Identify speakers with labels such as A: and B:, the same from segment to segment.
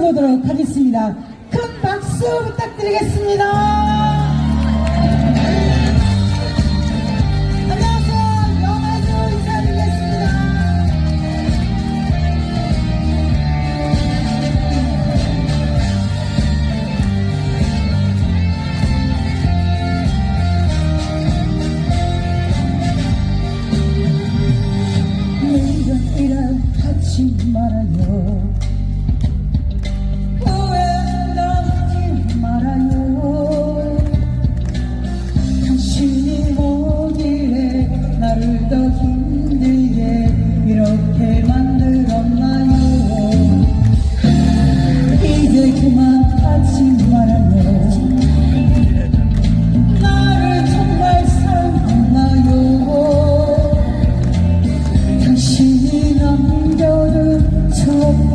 A: 모셔보도록 하겠습니다. 큰 박수 부탁드리겠습니다. 말아요.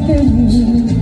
A: teu